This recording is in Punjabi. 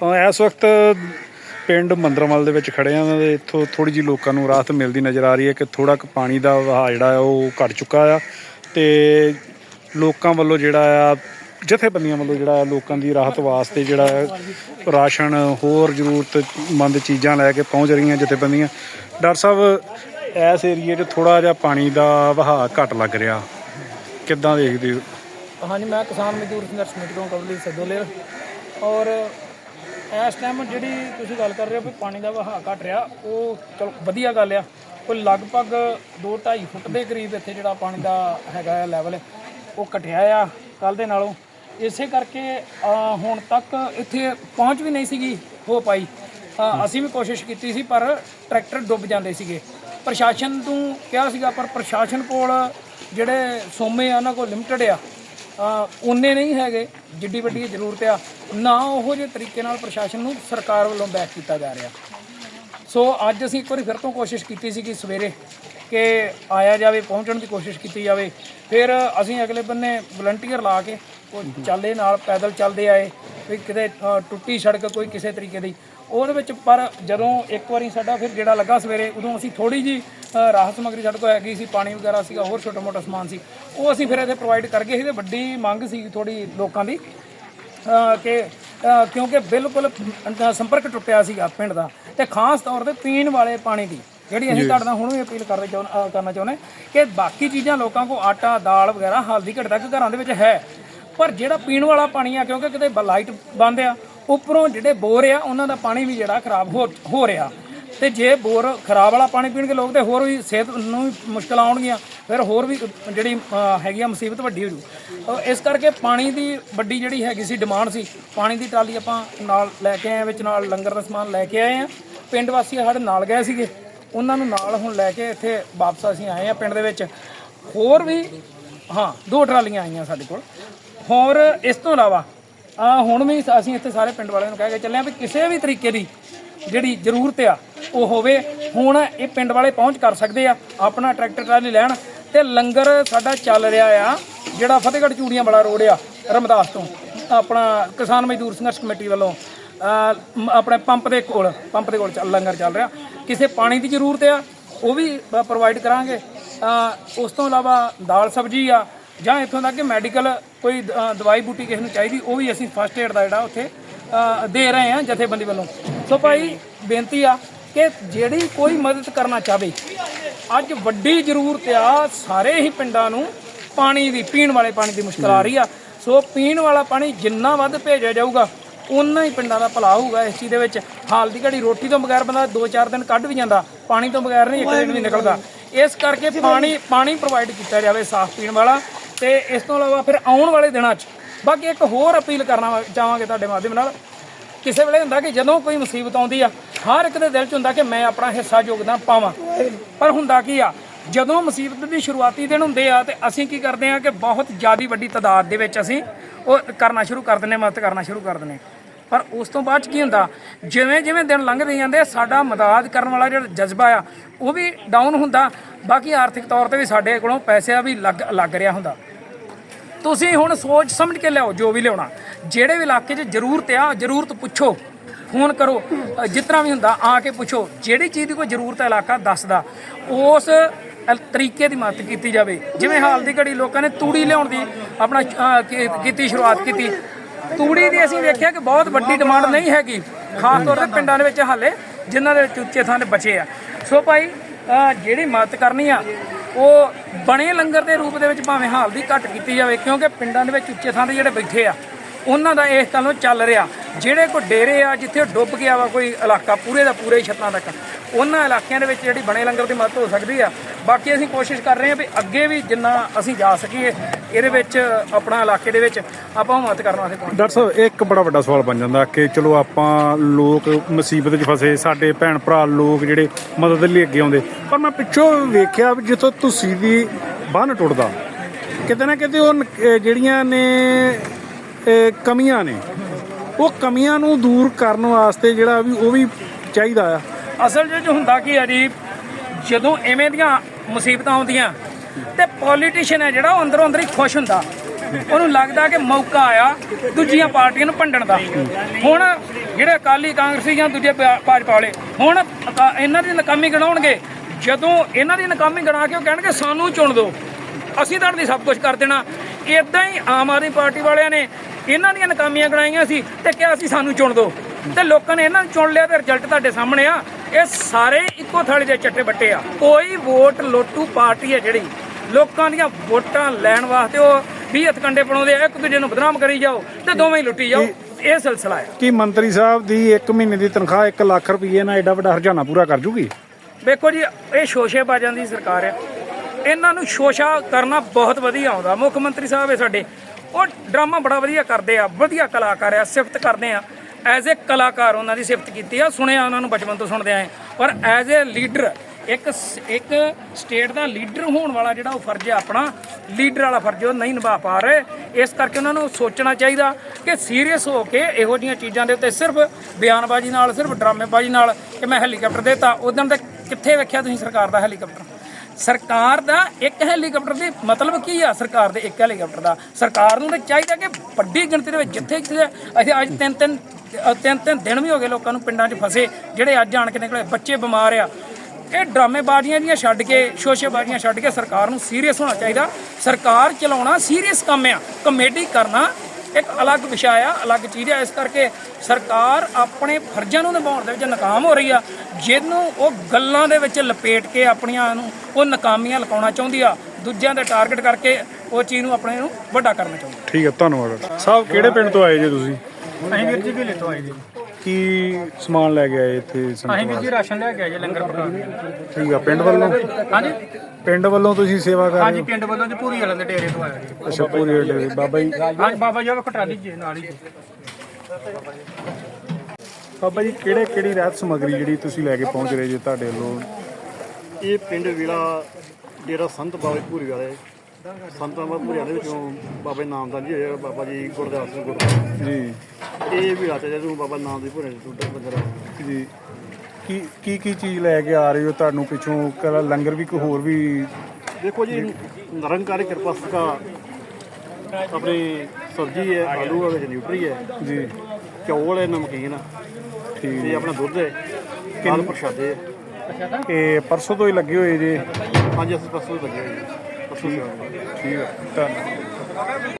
ਇਸ ਵਕਤ ਪਿੰਡ ਮੰਦਰਮਲ ਦੇ ਵਿੱਚ ਖੜੇ ਆ ਤੇ ਇੱਥੋਂ ਥੋੜੀ ਜਿਹੀ ਲੋਕਾਂ ਨੂੰ ਰਾਹਤ ਮਿਲਦੀ ਨਜ਼ਰ ਆ ਰਹੀ ਹੈ ਕਿ ਥੋੜਾ ਕੁ ਪਾਣੀ ਦਾ ਵਹਾਅ ਜਿਹੜਾ ਹੈ ਉਹ ਘਟ ਚੁੱਕਾ ਆ ਤੇ ਲੋਕਾਂ ਵੱਲੋਂ ਜਿਹੜਾ ਆ, ਜਥੇਬੰਦੀਆਂ ਵੱਲੋਂ ਜਿਹੜਾ ਆ ਲੋਕਾਂ ਦੀ ਰਾਹਤ ਵਾਸਤੇ ਜਿਹੜਾ ਰਾਸ਼ਨ ਹੋਰ ਜ਼ਰੂਰਤਮੰਦ ਚੀਜ਼ਾਂ ਲੈ ਕੇ ਪਹੁੰਚ ਰਹੀਆਂ ਜਥੇਬੰਦੀਆਂ। ਡਾਕਟਰ ਸਾਹਿਬ, ਇਸ ਏਰੀਏ 'ਚ ਥੋੜਾ ਜਿਹਾ ਪਾਣੀ ਦਾ ਵਹਾਅ ਘਟ ਲੱਗ ਰਿਹਾ। ਕਿੱਦਾਂ ਦੇਖਦੇ ਹੋ? ਹਾਂਜੀ, ਮੈਂ ਕਿਸਾਨ ਮਜ਼ਦੂਰ ਸੰਘਰਸ਼ ਕਮੇਟੀ ਤੋਂ ਕਵਲੀ ਸਦੋਲੇਰ ਔਰ ਇਸ ਟਾਈਮ ਜਿਹੜੀ ਤੁਸੀਂ ਗੱਲ ਕਰ ਰਹੇ ਹੋ ਵੀ ਪਾਣੀ ਦਾ ਵਹਾਅ ਘਟ ਰਿਹਾ, ਉਹ ਚਲੋ ਵਧੀਆ ਗੱਲ ਆ। ਕੋਈ ਲਗਭਗ 2.5 ਫੁੱਟ ਦੇ ਕਰੀਬ ਇੱਥੇ ਜਿਹੜਾ ਪਾਣੀ ਦਾ ਹੈਗਾ ਆ ਲੈਵਲ ਉਹ ਘਟਿਆ ਆ ਕੱਲ ਦੇ ਨਾਲੋਂ। ਇਸੇ ਕਰਕੇ ਹੁਣ ਤੱਕ ਇੱਥੇ ਪਹੁੰਚ ਵੀ ਨਹੀਂ ਸੀਗੀ ਹੋ ਪਾਈ। ਅਸੀਂ ਵੀ ਕੋਸ਼ਿਸ਼ ਕੀਤੀ ਸੀ, ਪਰ ਟਰੈਕਟਰ ਡੁੱਬ ਜਾਂਦੇ ਸੀਗੇ। ਪ੍ਰਸ਼ਾਸਨ ਨੂੰ ਕਿਹਾ ਸੀਗਾ, ਪਰ ਪ੍ਰਸ਼ਾਸਨ ਕੋਲ ਜਿਹੜੇ ਸੋਮੇ ਆ, ਉਹਨਾਂ ਕੋਲ ਲਿਮਟਿਡ ਆ। ਉਨੇ ਨਹੀਂ ਹੈਗੇ ਜਿੱਡੀ ਵੱਡੀ ਜ਼ਰੂਰਤ ਆ ਨਾ ਉਹੋ ਜਿਹੇ ਤਰੀਕੇ ਨਾਲ ਪ੍ਰਸ਼ਾਸਨ ਨੂੰ ਸਰਕਾਰ ਵੱਲੋਂ ਬੈਕ ਕੀਤਾ ਜਾ ਰਿਹਾ। ਸੋ ਅੱਜ ਅਸੀਂ ਇੱਕ ਵਾਰੀ ਫਿਰ ਤੋਂ ਕੋਸ਼ਿਸ਼ ਕੀਤੀ ਸੀ ਕਿ ਸਵੇਰੇ ਕਿ ਆਇਆ ਜਾਵੇ ਪਹੁੰਚਣ ਦੀ ਕੋਸ਼ਿਸ਼ ਕੀਤੀ ਜਾਵੇ। ਫਿਰ ਅਸੀਂ ਅਗਲੇ ਬੰਨੇ ਵਲੰਟੀਅਰ ਲਾ ਕੇ ਚੱਲੇ ਨਾਲ ਪੈਦਲ ਚੱਲਦੇ ਆਏ। ਵੀ ਕਿਤੇ ਟੁੱਟੀ ਸੜਕ ਕੋਈ ਕਿਸੇ ਤਰੀਕੇ ਦੀ। ਉਹਦੇ ਵਿੱਚ ਪਰ ਜਦੋਂ ਇੱਕ ਵਾਰੀ ਸਾਡਾ ਫਿਰ ਜਿਹੜਾ ਲੱਗਾ ਸਵੇਰੇ ਉਦੋਂ ਅਸੀਂ ਥੋੜੀ ਜੀ ਰਾਹਤ ਸਮੱਗਰੀ ਸਾਡੇ ਕੋਲ ਹੈਗੀ ਸੀ ਪਾਣੀ ਵਗੈਰਾ ਸੀਗਾ ਹੋਰ ਛੋਟਾ ਮੋਟਾ ਸਮਾਨ ਸੀ। ਉਹ ਅਸੀਂ ਫਿਰ ਇੱਥੇ ਪ੍ਰੋਵਾਈਡ ਕਰ ਗਏ ਸੀ ਤੇ ਵੱਡੀ ਮੰਗ ਸੀ ਥੋੜੀ ਲੋਕਾਂ ਦੀ ਕਿ ਕਿਉਂਕਿ ਬਿਲਕੁਲ ਸੰਪਰਕ ਟੁੱਟਿਆ ਸੀਗਾ ਪਿੰਡ ਦਾ। ਤੇ ਖਾਸ ਤੌਰ ਤੇ ਪੀਣ ਵਾਲੇ ਪਾਣੀ ਦੀ ਜਿਹੜੀ ਅਸੀਂ ਤੁਹਾਡੇ ਨਾਲ ਹੁਣ ਵੀ ਅਪੀਲ ਕਰਦੇ ਚਾਹੁੰ ਕਰਨਾ ਚਾਹੁੰਦੇ ਕਿ ਬਾਕੀ ਚੀਜ਼ਾਂ ਲੋਕਾਂ ਕੋ ਆਟਾ ਦਾਲ ਵਗੈਰਾ ਹਲਦੀ ਘੜ ਤੱਕ ਘਰਾਂ ਦੇ ਵਿੱਚ ਹੈ। ਪਰ ਜਿਹੜਾ ਪੀਣ ਵਾਲਾ ਪਾਣੀ ਆ ਕਿਉਂਕਿ ਕਿਤੇ ਬ- ਲਾਈਟ ਬੰਦ ਆ ਉੱਪਰੋਂ ਜਿਹੜੇ ਬੋਰ ਆ ਉਹਨਾਂ ਦਾ ਪਾਣੀ ਵੀ ਜਿਹੜਾ ਖਰਾਬ ਹੋ ਹੋ ਰਿਹਾ। ਤੇ ਜੇ ਬੋਰ ਖਰਾਬ ਵਾਲਾ ਪਾਣੀ ਪੀਣਗੇ ਲੋਕ ਤੇ ਹੋਰ ਵੀ ਸਿਹਤ ਨੂੰ ਵੀ ਮੁਸ਼ਕਲਾਂ ਆਉਣਗੀਆਂ ਫਿਰ ਹੋਰ ਵੀ ਜਿਹੜੀ ਹੈਗੀ ਆ ਮੁਸੀਬਤ ਵੱਡੀ ਹੋ ਜੂ। ਇਸ ਕਰਕੇ ਪਾਣੀ ਦੀ ਵੱਡੀ ਜਿਹੜੀ ਹੈਗੀ ਸੀ ਡਿਮਾਂਡ ਸੀ ਪਾਣੀ ਦੀ ਟਰਾਲੀ ਆਪਾਂ ਨਾਲ ਲੈ ਕੇ ਆਏ ਹਾਂ, ਵਿੱਚ ਨਾਲ ਲੰਗਰ ਦਾ ਸਮਾਨ ਲੈ ਕੇ ਆਏ ਆ। ਪਿੰਡ ਵਾਸੀ ਸਾਡੇ ਨਾਲ ਗਏ ਸੀਗੇ ਉਹਨਾਂ ਨੂੰ ਨਾਲ ਹੁਣ ਲੈ ਕੇ ਇੱਥੇ ਵਾਪਸ ਅਸੀਂ ਆਏ ਆ ਪਿੰਡ ਦੇ ਵਿੱਚ। ਹੋਰ ਵੀ ਹਾਂ ਦੋ ਟਰਾਲੀਆਂ ਆਈਆਂ ਸਾਡੇ ਕੋਲ। ਹੋਰ ਇਸ ਤੋਂ ਇਲਾਵਾ, ਆ ਹੁਣ ਵੀ ਅਸੀਂ ਇੱਥੇ ਸਾਰੇ ਪਿੰਡ ਵਾਲਿਆਂ ਨੂੰ ਕਹਿ ਕੇ ਚੱਲੇ ਆ ਵੀ ਕਿਸੇ ਵੀ ਤਰੀਕੇ ਦੀ ਜਿਹੜੀ ਜ਼ਰੂਰਤ ਆ, ਉਹ ਹੋਵੇ, ਹੁਣ ਇਹ ਪਿੰਡ ਵਾਲੇ ਪਹੁੰਚ ਕਰ ਸਕਦੇ ਆ, ਆਪਣਾ ਟਰੈਕਟਰ ਟਰਾਲੀ ਲੈਣ ਤੇ ਲੰਗਰ ਸਾਡਾ ਚੱਲ ਰਿਹਾ ਆ, ਜਿਹੜਾ ਫਤਿਹਗੜ੍ਹ ਚੂੜੀਆਂ ਵਾਲਾ ਰੋਡ ਆ, ਰਮਦਾਸ ਤੋਂ। ਆਪਣਾ ਕਿਸਾਨ ਮਜ਼ਦੂਰ ਸੰਘਰਸ਼ ਕਮੇਟੀ ਵੱਲੋਂ ਆਪਣੇ ਪੰਪ ਦੇ ਕੋਲ, ਪੰਪ ਦੇ ਕੋਲ ਚੱਲ- ਲੰਗਰ ਚੱਲ ਰਿਹਾ। ਕਿਸੇ ਪਾਣੀ ਦੀ ਜ਼ਰੂਰਤ ਆ, ਉਹ ਵੀ ਪ੍ਰੋਵਾਈਡ ਕਰਾਂਗੇ। ਉਸ ਤੋਂ ਇਲਾਵਾ ਦਾਲ ਸਬਜੀ ਆ ਜਾਂ ਇੱਥੋਂ ਤੱਕ ਕਿ ਮੈਡੀਕਲ ਕੋਈ ਅ, ਦਵਾਈ ਬੂਟੀ ਕਿਸੇ ਨੂੰ ਚਾਹੀਦੀ ਉਹ ਵੀ ਅਸੀਂ ਫਸਟ ਏਡ ਦਾ ਜਿਹੜਾ ਉੱਥੇ ਅ, ਦੇ ਰਹੇ ਹਾਂ ਜਥੇਬੰਦੀ ਵੱਲੋਂ। ਸੋ ਭਾਈ ਬੇਨਤੀ ਆ ਕਿ ਜਿਹੜੀ ਕੋਈ ਮਦਦ ਕਰਨਾ ਚਾਹਵੇ ਅੱਜ ਵੱਡੀ ਜ਼ਰੂਰਤ ਆ ਸਾਰੇ ਹੀ ਪਿੰਡਾਂ ਨੂੰ ਪਾਣੀ ਦੀ ਪੀਣ ਵਾਲੇ ਪਾਣੀ ਦੀ ਮੁਸ਼ਕਲ ਆ ਰਹੀ ਆ। ਸੋ ਪੀਣ ਵਾਲਾ ਪਾਣੀ ਜਿੰਨਾ ਵੱਧ ਭੇਜਿਆ ਜਾਊਗਾ ਉਨਾ ਹੀ ਪਿੰਡਾਂ ਦਾ ਭਲਾ ਹੋਊਗਾ ਇਸ ਚੀਜ਼ ਦੇ ਵਿੱਚ। ਹਾਲ ਦੀ ਘੜੀ ਰੋਟੀ ਤੋਂ ਬਗੈਰ ਬੰਦਾ 2-4 ਦਿਨ ਕੱਢ ਵੀ ਜਾਂਦਾ ਪਾਣੀ ਤੋਂ ਬਗੈਰ ਨਹੀਂ ਇੱਕ ਦਿਨ ਵੀ ਨਿਕਲਦਾ। ਇਸ ਕਰਕੇ ਪਾਣੀ ਪਾਣੀ ਪ੍ਰੋਵਾਈਡ ਕੀਤਾ ਜਾਵੇ ਸਾਫ਼ ਪੀਣ ਵਾਲਾ ਤੇ ਇਸ ਤੋਂ ਇਲਾਵਾ ਫਿਰ ਆਉਣ ਵਾਲੇ ਦਿਨਾਂ 'ਚ ਬਾਕੀ ਇੱਕ ਹੋਰ ਅਪੀਲ ਕਰਨਾ ਵਾ- ਚਾਹਾਂਗੇ ਤੁਹਾਡੇ ਮਾਧਿਅਮ ਨਾਲ। ਕਿਸੇ ਵੇਲੇ ਹੁੰਦਾ ਕਿ ਜਦੋਂ ਕੋਈ ਮੁਸੀਬਤ ਆਉਂਦੀ ਆ ਹਰ ਇੱਕ ਦੇ ਦਿਲ 'ਚ ਹੁੰਦਾ ਕਿ ਮੈਂ ਆਪਣਾ ਹਿੱਸਾ ਯੋਗਦਾਨ ਪਾਵਾਂ। ਪਰ ਹੁੰਦਾ ਕੀ ਆ ਜਦੋਂ ਮੁਸੀਬਤ ਦੀ ਸ਼ੁਰੂਆਤੀ ਦਿਨ ਹੁੰਦੇ ਆ ਤੇ ਅਸੀਂ ਕੀ ਕਰਦੇ ਆ ਕਿ ਬਹੁਤ ਜ਼ਿਆਦਾ ਵੱਡੀ ਤਾਦਾਦ ਦੇ ਵਿੱਚ ਅਸੀਂ ਉਹ ਕਰਨਾ ਸ਼ੁਰੂ ਕਰ ਦਿੰਦੇ ਹਾਂ, ਮਦਦ ਕਰਨਾ ਸ਼ੁਰੂ ਕਰ ਦਿੰਦੇ ਹਾਂ। ਪਰ ਉਸ ਤੋਂ ਬਾਅਦ 'ਚ ਕੀ ਹੁੰਦਾ ਜਿਵੇਂ ਜਿਵੇਂ ਦਿਨ ਲੰਘਦੇ ਜਾਂਦੇ ਸਾਡਾ ਮਦਦ ਕਰਨ ਵਾਲਾ ਜਿਹੜਾ ਜਜ਼ਬਾ ਆ ਉਹ ਵੀ ਡਾਊਨ ਹੁੰਦਾ। ਬਾਕੀ ਆਰਥਿਕ ਤੌਰ ਤੇ ਵੀ ਸਾਡੇ ਕੋਲੋਂ ਪੈਸੇ ਵੀ ਲੱਗ ਲੱਗ ਰਿਹਾ ਹੁੰਦਾ। ਤੁਸੀਂ ਹੁਣ ਸੋਚ ਸਮਝ ਕੇ ਲਿਆਓ ਜੋ ਵੀ ਲਿਆਉਣਾ। ਜਿਹੜੇ ਵੀ ਇਲਾਕੇ 'ਚ ਜ਼ਰੂਰਤ ਆ ਜ਼ਰੂਰਤ ਪੁੱਛੋ। ਫੋਨ ਕਰੋ। ਅ, ਜਿਸ ਤਰ੍ਹਾਂ ਵੀ ਹੁੰਦਾ ਆ ਕੇ ਪੁੱਛੋ। ਜਿਹੜੀ ਚੀਜ਼ ਦੀ ਕੋਈ ਜ਼ਰੂਰਤ ਹੈ ਇਲਾਕਾ ਦੱਸਦਾ। ਉਸ ਤਰੀਕੇ ਦੀ ਮਦਦ ਕੀਤੀ ਜਾਵੇ। ਜਿਵੇਂ ਹਾਲ ਦੀ ਘੜੀ ਲੋਕਾਂ ਨੇ ਤੂੜੀ ਲਿਆਉਣ ਦੀ ਆਪਣਾ ਕੀਤੀ ਸ਼ੁਰੂਆਤ ਕੀਤੀ। ਤੂੜੀ ਦੀ ਅਸੀਂ ਵੇਖਿਆ ਕਿ ਬਹੁਤ ਵੱਡੀ ਡਿਮਾਂਡ ਨਹੀਂ ਹੈਗੀ। ਖਾਸ ਤੌਰ ਤੇ ਪਿੰਡਾਂ ਦੇ ਵਿੱਚ ਹਾਲੇ ਜਿਨ੍ਹਾਂ ਦੇ ਉੱਚੇ ਥਾਂ ਤੇ ਬਚੇ ਆ। ਸੋ ਭਾਈ ਜਿਹੜੀ ਮਦਦ ਕਰਨੀ ਆ ਉਹ ਬਣੇ ਲੰਗਰ ਦੇ ਰੂਪ ਦੇ ਵਿੱਚ ਭਾਵੇਂ ਹਾਲ ਦੀ ਘੱਟ ਕੀਤੀ ਜਾਵੇ, ਕਿਉਂਕਿ ਪਿੰਡਾਂ ਦੇ ਵਿੱਚ ਉੱਚੇ ਥਾਂ ਤੇ ਜਿਹੜੇ ਬੈਠੇ ਆ, ਉਹਨਾਂ ਦਾ ਇਸ ਕੱਲੋਂ ਚੱਲ ਰਿਹਾ। ਜਿਹੜੇ ਕੋ ਡੇਰੇ ਆ, ਜਿੱਥੇ ਡੁੱਬ ਗਿਆ ਵਾ ਕੋਈ ਇਲਾਕਾ, ਪੂਰੇ ਦਾ ਪੂਰੇ ਛੱਤਾਂ ਤੱਕ, ਉਹਨਾਂ ਇਲਾਕਿਆਂ ਦੇ ਵਿੱਚ ਜਿਹੜੀ ਬਣੇ ਲੰਗਰ ਦੀ ਮਦਦ ਹੋ ਸਕਦੀ ਆ। ਬਾਕੀ ਅਸੀਂ ਕੋਸ਼ਿਸ਼ ਕਰ ਰਹੇ ਹਾਂ ਵੀ ਅੱਗੇ ਵੀ ਜਿੰਨਾ ਅਸੀਂ ਜਾ ਸਕੀਏ ਇਹਦੇ ਵਿੱਚ ਆਪਣਾ ਇਲਾਕੇ ਦੇ ਵਿੱਚ ਆਪਾਂ ਮਦਦ ਕਰਨ ਵਾਸਤੇ ਪਹੁੰਚ। ਡਾਕਟਰ ਸਾਹਿਬ ਇੱਕ ਬੜਾ ਵੱਡਾ ਸਵਾਲ ਬਣ ਜਾਂਦਾ ਕਿ ਚਲੋ ਆਪਾਂ ਲੋਕ ਮੁਸੀਬਤ 'ਚ ਫਸੇ ਸਾਡੇ ਭੈਣ ਭਰਾ ਲੋਕ ਜਿਹੜੇ ਮਦਦ ਲਈ ਅੱਗੇ ਆਉਂਦੇ ਪਰ ਮੈਂ ਪਿੱਛੋਂ ਵੇਖਿਆ ਵੀ ਜਿੱਥੋਂ ਤੁਸੀਂ ਦੀ ਬੰਨ ਟੁੱਟਦਾ ਕਿਤੇ ਨਾ ਕਿਤੇ ਉਹ ਜਿਹੜੀਆਂ ਨੇ ਕਮੀਆਂ ਨੇ ਉਹ ਕਮੀਆਂ ਨੂੰ ਦੂਰ ਕਰਨ ਵਾਸਤੇ ਜਿਹੜਾ ਵੀ ਉਹ ਵੀ ਚਾਹੀਦਾ ਆ। ਅਸਲ ਵਿੱਚ ਹੁੰਦਾ ਕੀ ਆ ਜੀ ਜਦੋਂ ਐਵੇਂ ਦੀਆਂ ਮੁਸੀਬਤਾਂ ਆਉਂਦੀਆਂ ਤੇ ਪੋਲੀਟੀਸ਼ੀਅਨ ਹੈ ਜਿਹੜਾ ਉਹ ਅੰਦਰੋਂ ਅੰਦਰ ਹੀ ਖੁਸ਼ ਹੁੰਦਾ। ਉਹਨੂੰ ਲੱਗਦਾ ਕਿ ਮੌਕਾ ਆਇਆ ਦੂਜੀਆਂ ਪਾਰਟੀਆਂ ਨੂੰ ਭੰਡਣ ਦਾ। ਹੁਣ ਜਿਹੜੇ ਅਕਾਲੀ ਕਾਂਗਰਸੀ ਜਾਂ ਦੂਜੇ ਭਾਜਪਾ ਵਾਲੇ, ਹੁਣ ਇਹਨਾਂ ਦੀ ਨਕਾਮੀ ਗਣਾਉਣਗੇ। ਜਦੋਂ ਇਹਨਾਂ ਦੀ ਨਕਾਮੀ ਗਣਾ ਕੇ ਉਹ ਕਹਿਣਗੇ, ਸਾਨੂੰ ਚੁਣ ਦਿਓ। ਅਸੀਂ ਤੁਹਾਡੇ ਲਈ ਸਭ ਕੁਝ ਕਰ ਦੇਣਾ। ਇਦਾਂ ਹੀ ਆਮ ਆਦਮੀ ਪਾਰਟੀ ਵਾਲਿਆਂ ਨੇ ਇਹਨਾਂ ਦੀਆਂ ਨਕਾਮੀਆਂ ਗਣਾਈਆਂ ਸੀ ਤੇ ਕਿਹਾ ਸੀ, ਸਾਨੂੰ ਚੁਣ ਦਿਓ। ਤੇ ਲੋਕਾਂ ਨੇ ਇਹਨਾਂ ਨੂੰ ਚੁਣ ਲਿਆ ਤੇ ਰਿਜ਼ਲਟ ਤੁਹਾਡੇ ਸਾਹਮਣੇ ਆ। ਇਹ ਸਾਰੇ ਇੱਕੋ ਥਾਲੀ ਦੇ ਚੱਟੇ ਬੱਟੇ ਆ। ਕੋਈ ਵੋਟ ਲੋਟੂ ਪਾਰਟੀ ਹੈ ਜਿਹੜੀ ਲੋਕਾਂ ਦੀਆਂ ਵੋਟਾਂ ਲੈਣ ਵਾਸਤੇ ਉਹ ਵੀ ਹੱਥਕੰਡੇ ਬਣਾਉਂਦੇ ਆ ਇੱਕ ਦੂਜੇ ਨੂੰ ਬਦਨਾਮ ਕਰੀ ਜਾਓ ਤੇ ਦੋਵੇਂ ਹੀ ਲੁੱਟੀ ਜਾਓ। ਇਹ ਸਿਲਸਿਲਾ ਹੈ। ਕੀ ਮੰਤਰੀ ਸਾਹਿਬ ਦੀ 1 ਮਹੀਨੇ ਦੀ ਤਨਖਾਹ 1 ਲੱਖ ਰੁਪਏ ਨਾਲ ਐਡਾ ਵੱਡਾ ਹਰਜਾਨਾ ਪੂਰਾ ਕਰ ਜੂਗੀ? ਵੇਖੋ ਜੀ ਇਹ ਸ਼ੋਸ਼ੇਬਾਜ਼ਾਂ ਦੀ ਸਰਕਾਰ ਹੈ। ਇਹਨਾਂ ਨੂੰ ਸ਼ੋਸ਼ਾ ਕਰਨਾ ਬਹੁਤ ਵਧੀਆ ਆਉਂਦਾ। ਮੁੱਖ ਮੰਤਰੀ ਸਾਹਿਬ ਹੈ ਸਾਡੇ ਉਹ ਡਰਾਮਾ ਬੜਾ ਵਧੀਆ ਕਰਦੇ ਆ ਵਧੀਆ ਕਲਾਕਾਰ ਆ ਸਿਫਤ ਕਰਦੇ ਆ। ਐਜ਼ ਅ ਕਲਾਕਾਰ ਉਹਨਾਂ ਦੀ ਸਿਫਤ ਕੀਤੀ ਆ, ਸੁਣਿਆ ਉਹਨਾਂ ਨੂੰ ਬਚਪਨ ਤੋਂ ਸੁਣਦੇ ਆਏ। ਪਰ ਐਜ਼ ਅ ਲੀਡਰ, ਇੱਕ ਸ- ਇੱਕ ਸਟੇਟ ਦਾ ਲੀਡਰ ਹੋਣ ਵਾਲਾ ਜਿਹੜਾ ਉਹ ਫਰਜ਼ ਹੈ ਆਪਣਾ, ਲੀਡਰ ਵਾਲਾ ਫਰਜ਼ ਉਹ ਨਹੀਂ ਨਿਭਾ ਪਾ ਰਹੇ। ਇਸ ਕਰਕੇ ਉਹਨਾਂ ਨੂੰ ਸੋਚਣਾ ਚਾਹੀਦਾ ਕਿ ਸੀਰੀਅਸ ਹੋ ਕੇ ਇਹੋ ਜਿਹੀਆਂ ਚੀਜ਼ਾਂ ਦੇ ਉੱਤੇ ਸਿਰਫ ਬਿਆਨਬਾਜ਼ੀ ਨਾਲ, ਸਿਰਫ ਡਰਾਮੇਬਾਜ਼ੀ ਨਾਲ ਕਿ ਮੈਂ ਹੈਲੀਕਾਪਟਰ ਦੇਤਾ ਉਦੋਂ ਤੇ ਕਿੱਥੇ ਵੇਖਿਆ ਤੁਸੀਂ ਸਰਕਾਰ ਦਾ ਹੈਲੀਕਾਪਟਰ? ਸਰਕਾਰ ਦਾ ਇੱਕ ਹੈਲੀਕਾਪਟਰ ਦੇ ਮਤਲਬ ਕੀ ਆ? ਸਰਕਾਰ ਦੇ ਇੱਕ ਹੈਲੀਕਾਪਟਰ ਦਾ। ਸਰਕਾਰ ਨੂੰ ਤਾਂ ਚਾਹੀਦਾ ਕਿ ਵੱਡੀ ਗਿਣਤੀ ਦੇ ਵਿੱਚ ਜਿੱਥੇ ਜਿੱਥੇ ਅਸੀਂ ਅੱਜ ਤਿੰਨ ਤਿੰਨ ਤਿੰਨ ਤਿੰਨ ਦਿਨ ਵੀ ਹੋ ਗਏ ਲੋਕਾਂ ਨੂੰ ਪਿੰਡਾਂ 'ਚ ਫਸੇ, ਜਿਹੜੇ ਅੱਜ ਆਣ ਕੇ ਨਿਕਲੇ, ਬੱਚੇ ਬਿਮਾਰ ਆ। ਇਹ ਡਰਾਮੇਬਾਜ਼ੀਆਂ ਦੀਆਂ ਛੱਡ ਕੇ, ਸ਼ੋਸ਼ੇਬਾਜ਼ੀਆਂ ਛੱਡ ਕੇ ਸਰਕਾਰ ਨੂੰ ਸੀਰੀਅਸ ਹੋਣਾ ਚਾਹੀਦਾ। ਸਰਕਾਰ ਚਲਾਉਣਾ ਸੀਰੀਅਸ ਕੰਮ ਆ। ਕਮੇਡੀ ਕਰਨਾ ਇੱਕ ਅਲੱਗ ਵਿਸ਼ਾ ਆ, ਅਲੱਗ ਚੀਜ਼ ਆ। ਇਸ ਕਰਕੇ ਸਰਕਾਰ ਆਪਣੇ ਫਰਜ਼ਾਂ ਨੂੰ ਨਿਭਾਉਣ ਦੇ ਵਿੱਚ ਨਾਕਾਮ ਹੋ ਰਹੀ ਆ। ਜਿਹਨੂੰ ਉਹ ਗੱਲਾਂ ਦੇ ਵਿੱਚ ਲਪੇਟ ਕੇ ਆਪਣੀਆਂ ਨੂੰ, ਉਹ ਨਾਕਾਮੀਆਂ ਲਗਾਉਣਾ ਚਾਹੁੰਦੀ ਆ। ਦੂਜਿਆਂ ਦੇ ਟਾਰਗੇਟ ਕਰਕੇ ਉਹ ਚੀਜ਼ ਨੂੰ ਆਪਣੇ ਨੂੰ ਵੱਡਾ ਕਰਨਾ ਚਾਹੁੰਦੀ ਠੀਕ ਹੈ ਧੰਨਵਾਦ। ਸਾਹਿਬ, ਕਿਹੜੇ ਪਿੰਡ ਤੋਂ ਆਏ ਜੇ ਤੁਸੀਂ? ਅਸੀਂ ਵੀਰ ਜੀ ਵੀ ਤੋਂ ਆਏ ਜੀ? ਕੀ ਸਮਾਨ ਲੈ ਕੇ ਆਏ ਇੱਥੇ ਅਸੀਂ ਸੰਗਤ ਵੀਰ ਜੀ ਰਾਸ਼ਨ ਲੈ ਕੇ ਆਏ ਜੀ ਲੰਗਰ ਪ੍ਰੋਗਰਾਮ ਠੀਕ ਆ ਪਿੰਡ ਵੱਲੋਂ? ਹਾਂਜੀ। ਪਿੰਡ ਵੱਲੋਂ ਤੁਸੀਂ ਸੇਵਾ ਕਰ ਰਹੇ ਹਾਂਜੀ ਪਿੰਡ ਵੱਲੋਂ ਜੀ ਪੂਰੀ ਵਾਲਿਆਂ ਦੇ ਡੇਰੇ ਤੋਂ ਆਇਆ ਜੀ। ਅੱਛਾ ਪੂਰੀ ਦੇ ਬਾਬਾ ਜੀ ਹਾਂਜੀ ਬਾਬਾ ਜੀ ਉਹ ਕਟਾਲੀ ਜੀ ਨਾਲ ਹੀ ਜੀ। ਬਾਬਾ ਜੀ ਕਿਹੜੇ ਕਿਹੜੀ ਰਾਹਤ ਸਮੱਗਰੀ ਜਿਹੜੀ ਤੁਸੀਂ ਲੈ ਕੇ ਪਹੁੰਚ ਰਹੇ ਜੇ ਤੁਹਾਡੇ ਵੱਲੋਂ? ਇਹ ਪਿੰਡ ਵਿਲਾ ਡੇਰਾ ਸੰਤ ਬਾਬੇ ਭੂਰੀ ਵਾਲੇ ਸੰਤ ਭੂਰੀ ਵਾਲੇ ਵਿੱਚੋਂ ਬਾਬਾ ਨਾਮਦਾਨ ਜੀ ਹੋਏ ਬਾਬਾ ਜੀ ਗੁਰਦਾਸ ਸਿੰਘ ਗੁਰਦਾਸ ਜੀ। ਇਹ ਵੀ ਆਤੇ ਜਦੋਂ ਬਾਬਾ ਨਾਮ ਦੀ ਭੂਰੇ ਤੋਂ ਬੰਦਰ ਜੀ। ਕੀ ਕੀ ਕੀ ਚੀਜ਼ ਲੈ ਕੇ ਆ ਰਹੇ ਹੋ ਤੁਹਾਨੂੰ ਪਿੱਛੋਂ? ਕਲਾ ਲੰਗਰ ਵੀ ਕੋਈ ਹੋਰ ਵੀ ਦੇਖੋ ਜੀ ਨਿਰੰਕਾਰੀ ਕਿਰਪਾ ਸਦਕਾ ਆਪਣੀ ਸਬਜ਼ੀ ਹੈ ਆਲੂ ਹੈ ਨਿਊਟਰੀ ਹੈ। ਜੀ। ਚੌਲ ਹੈ ਨਮਕੀਨ। ਠੀਕ। ਤੇ ਆਪਣਾ ਦੁੱਧ ਹੈ ਕਾਲ ਪ੍ਰਸ਼ਾਦੇ ਹੈ। ਇਹ ਪਰਸੋਂ ਤੋਂ ਹੀ ਲੱਗੇ ਹੋਏ ਜੇ? ਹਾਂਜੀ ਅਸੀਂ ਪਰਸੋਂ ਲੱਗੇ ਹੋਏ ਜੀ। ਠੀਕ ਹੈ। ਠੀਕ ਹੈ। ਧੰਨਵਾਦ।